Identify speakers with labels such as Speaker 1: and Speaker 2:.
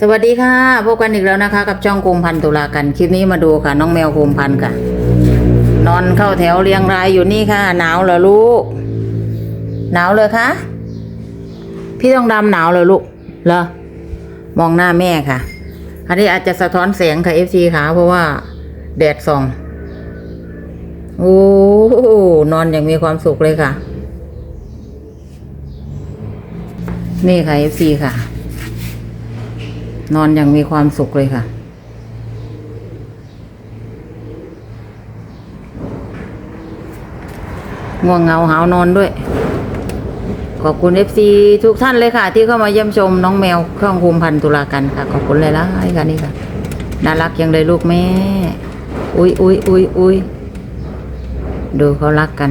Speaker 1: สวัสดีค่ะพบกันอีกแล้วนะคะ กับช่องโคมพันธุ์ตุลากันคลิปนี้มาดูค่ะ น้องแมวโคมพันธ์ค่ะ นอนเข้าแถวเรียงรายอยู่นี่ค่ะ หนาวเหรอลูก หนาวเลยคะพี่ต้องดำหนาวเลยลูกเหรอมองหน้าแม่ค่ะ อันนี้อาจจะสะท้อนแสงค่ะเอฟซีค่ะ เพราะว่า แดดส่องโอ้นอนอย่างมีความสุขเลยค่ะ นี่ค่ะเอฟซีค่ะ นอนอย่างมีความสุขเลยค่ะ ง่วงเหงาหาวนอนด้วย ขอบคุณเอฟซีทุกท่านเลยค่ะ ที่เข้ามาเยี่ยมชมน้องแมวเครื่องคุมพันตุลากันค่ะ ขอบคุณเลยละค่ะนี่ค่ะ น่ารักยังเลยลูกแม่ อุ้ยอุ้ยอุ้ยอุ้ยดูเขารักกัน